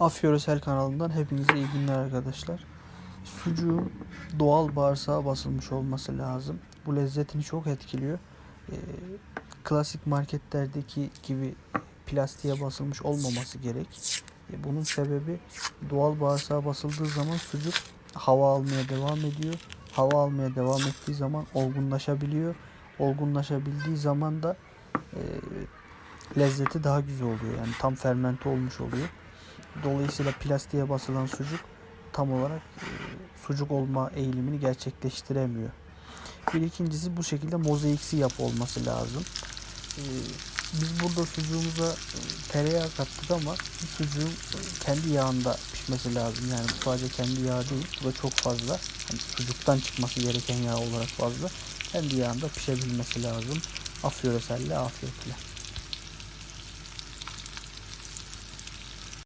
Afyöresel kanalından hepinize iyi günler arkadaşlar. Sucuğun doğal bağırsağa basılmış olması lazım. Bu lezzetini çok etkiliyor. Ee, klasik marketlerdeki gibi plastiğe basılmış olmaması gerek. Ee, bunun sebebi doğal bağırsağa basıldığı zaman sucuk hava almaya devam ediyor. Hava almaya devam ettiği zaman olgunlaşabiliyor. Olgunlaşabildiği zaman da e, lezzeti daha güzel oluyor. Yani tam fermente olmuş oluyor. Dolayısıyla plastiğe basılan sucuk tam olarak e, sucuk olma eğilimini gerçekleştiremiyor. Bir ikincisi bu şekilde mozaiksi yapı olması lazım. E, biz burada sucuğumuza e, tereyağı kattık ama sucuğun kendi yağında pişmesi lazım. Yani bu sadece kendi yağı değil. Bu da çok fazla. Hani sucuktan çıkması gereken yağ olarak fazla. Kendi yağında pişebilmesi lazım. Afyöreselle afiyetle.